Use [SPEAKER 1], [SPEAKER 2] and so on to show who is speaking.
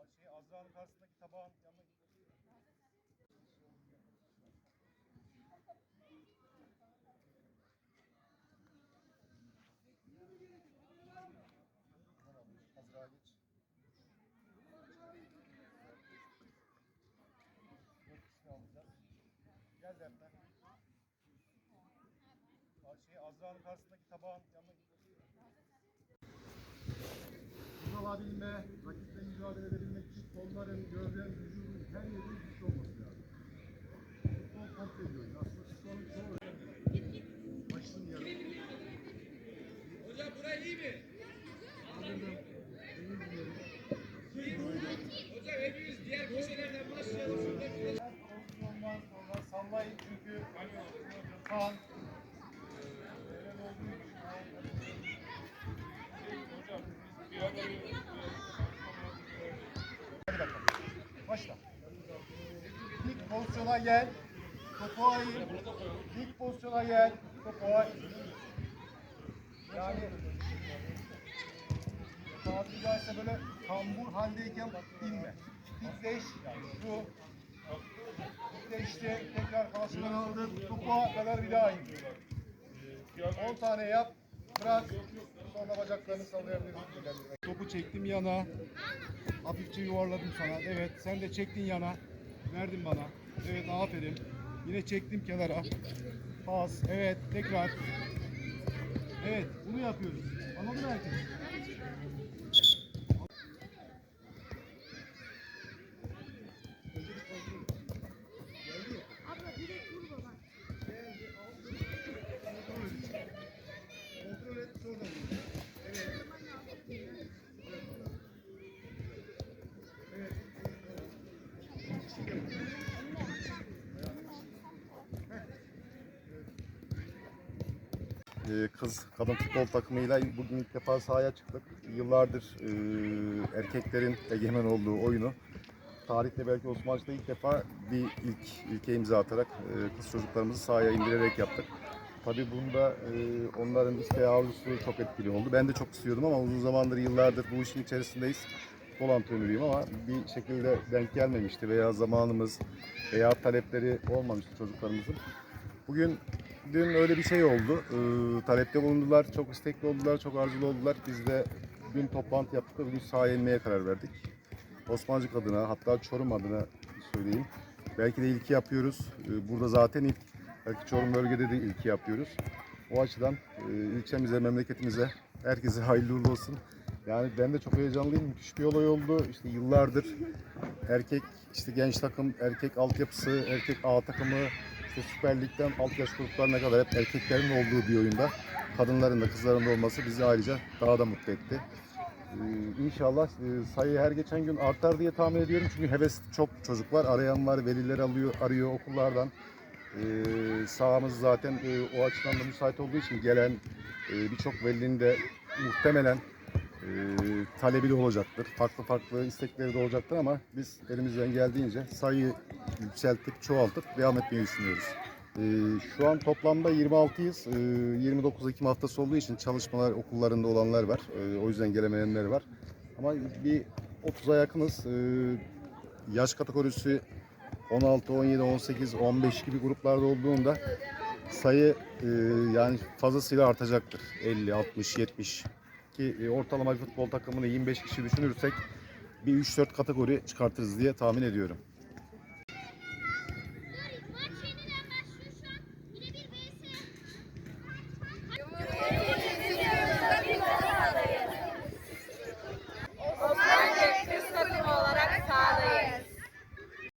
[SPEAKER 1] Şey, Azra'nın karşısındaki tabağın yanına Azra geç. Dört kişi alacağız. Gel defter. Şey, Azra'nın karşısındaki tabağın yanına alabilme, rakiple mücadele edebilmek için kolların, gövden, vücudun her yerin güçlü olması lazım. Futbol komple oyun. Aslında sporun çoğu başının yarı.
[SPEAKER 2] Hocam burayı iyi mi?
[SPEAKER 1] Diyelim.
[SPEAKER 2] Hocam hepimiz diğer köşelerden başlayalım.
[SPEAKER 1] Olmaz, olmaz. Sallayın çünkü kan. Neden olduğu için. Hadi bakalım. Başla. İlk pozisyona gel. Topu ayır. İlk pozisyona gel. Topu ayır. Yani tabiri caizse böyle kambur haldeyken inme. Dikleş. Şu. Dikleşti. Tekrar karşıdan aldın. Topuğa kadar bir daha in. 10 tane yap. Bırak. Sonra bacaklarını sallayabilirsin. Topu çektim yana. Hafifçe yuvarladım sana. Evet sen de çektin yana. Verdin bana. Evet aferin. Yine çektim kenara. Pas. Evet tekrar. Evet bunu yapıyoruz. Anladın herkes?
[SPEAKER 3] Kız kadın futbol takımıyla bugün ilk defa sahaya çıktık. Yıllardır e, erkeklerin egemen olduğu oyunu tarihte belki Osmanlı'da ilk defa bir ilk ilke imza atarak e, kız çocuklarımızı sahaya indirerek yaptık. Tabii bunda e, onların isteği arzusu çok etkili oldu. Ben de çok istiyordum ama uzun zamandır yıllardır bu işin içerisindeyiz. Futbol antrenörüyüm ama bir şekilde denk gelmemişti veya zamanımız veya talepleri olmamıştı çocuklarımızın. Bugün dün öyle bir şey oldu. Ee, talepte bulundular, çok istekli oldular, çok arzulu oldular. Biz de dün toplantı yaptık ve bugün sahaya inmeye karar verdik. Osmancık adına, hatta Çorum adına söyleyeyim. Belki de ilki yapıyoruz. Ee, burada zaten ilk. Belki Çorum bölgede de ilki yapıyoruz. O açıdan e, ilçemize, memleketimize, herkese hayırlı uğurlu olsun. Yani ben de çok heyecanlıyım. Müthiş bir olay oldu. İşte yıllardır erkek işte genç takım, erkek altyapısı, erkek A takımı, işte Süper Lig'den alt yaş gruplarına kadar hep erkeklerin olduğu bir oyunda kadınların da kızların da olması bizi ayrıca daha da mutlu etti. Ee, inşallah e, sayı her geçen gün artar diye tahmin ediyorum. Çünkü heves çok çocuk var. Arayan var, veliler alıyor, arıyor okullardan. Ee, sahamız zaten e, o açıdan da müsait olduğu için gelen e, birçok velinin de muhtemelen e, talebi de olacaktır. Farklı farklı istekleri de olacaktır ama biz elimizden geldiğince sayıyı yükseltip çoğaltıp devam etmeyi düşünüyoruz. E, şu an toplamda 26'yız. E, 29 Ekim haftası olduğu için çalışmalar okullarında olanlar var. E, o yüzden gelemeyenler var. Ama bir 30'a yakınız. E, yaş kategorisi 16, 17, 18, 15 gibi gruplarda olduğunda sayı e, yani fazlasıyla artacaktır. 50, 60, 70 ki e, ortalama bir futbol takımını 25 kişi düşünürsek bir 3-4 kategori çıkartırız diye tahmin ediyorum.